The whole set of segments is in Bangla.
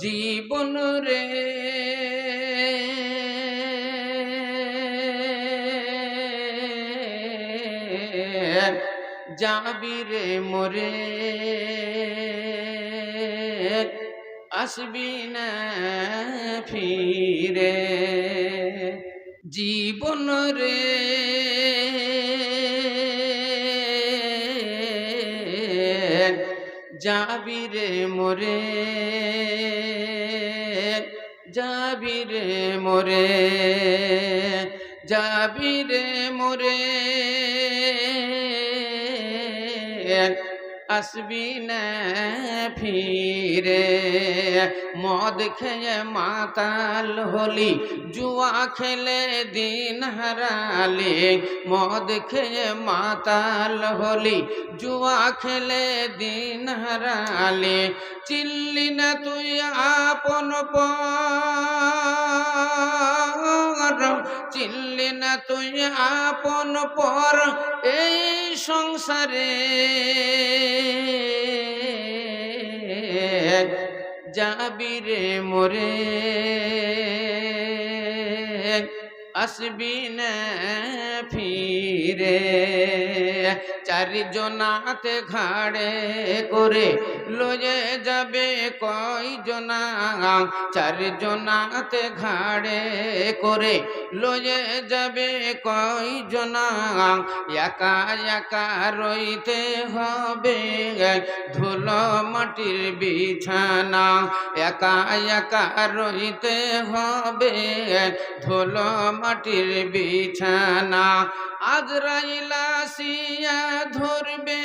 জীবন রে। যাবি রে মোরে। আসবি না ফিরে। জীবন রে। যাবি রে মোরে যাবি রে মোরে যাবি রে মোরে। আসবি না ফিরে। মদ খেয়ে মাতাল হলি, জুয়া খেলে দিন হারালি। মদ খেয়ে মাতাল হলি, জুয়া খেলে দিন হারালি। চিল্লি না তুই আপন পর চিল্লি না তুই আপন পর এই সংসারে। যাবি রে মোরে। আসবি ফিরে। চারিজনাতে ঘাড়ে করে লয়ে যাবে কয়জনা? চারিজনাতে ঘাড়ে করে লয়ে যাবে কয়জনা? একা একা রইতে হবে ধুলো মাটির বিছানা। একা একা রইতে হবে ধুলো মাটির বিছানা, আজ রাইলা সিয়া ধরবে।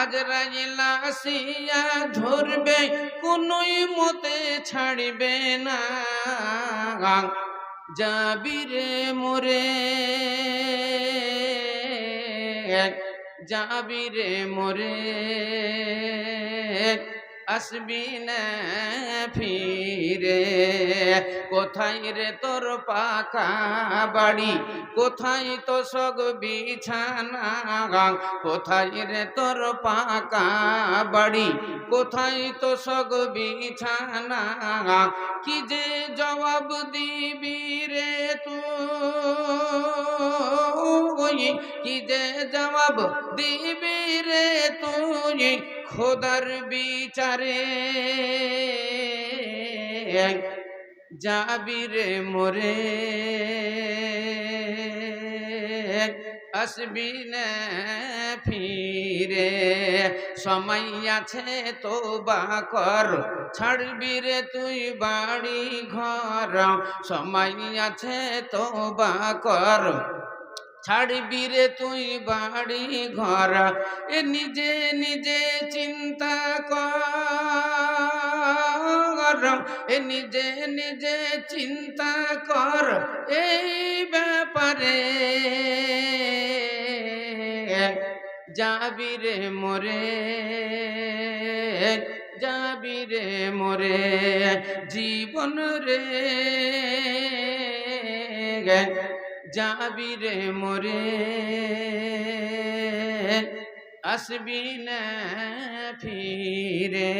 আজ রাইলা সিয়া ধরবে, কোনোই মতে ছাড়বে না। যাবি রে মোরে যাবি রে মোরে। আসবি না ফিরে। কোথায় রে তোর পাকা বাড়ি? কোথায় তো সগ বিছানা? কোথায় রে তোর পাকা বাড়ি? কোথায় তো সগ বিছানা? কি যে জবাব দিবি রে তুই? কি যে জবাব দিবি রে? তুই খোদার বিচারে যাবি রে মোরে। আসবি না ফিরে। সময় আছে তো বা কর, ছাড়বি রে তুই বাড়ি ঘর সময় আছে তো বা কর ছাড়বি রে তুই বাড়ি ঘর। এ নিজে নিজে চিন্তা কর। এ নিজে নিজে চিন্তা কর এই ব্যাপারে। যাবি রে মোরে, যাবি রে মোরে জীবন রে। যাবি রে মোরে আসবি না ফিরে।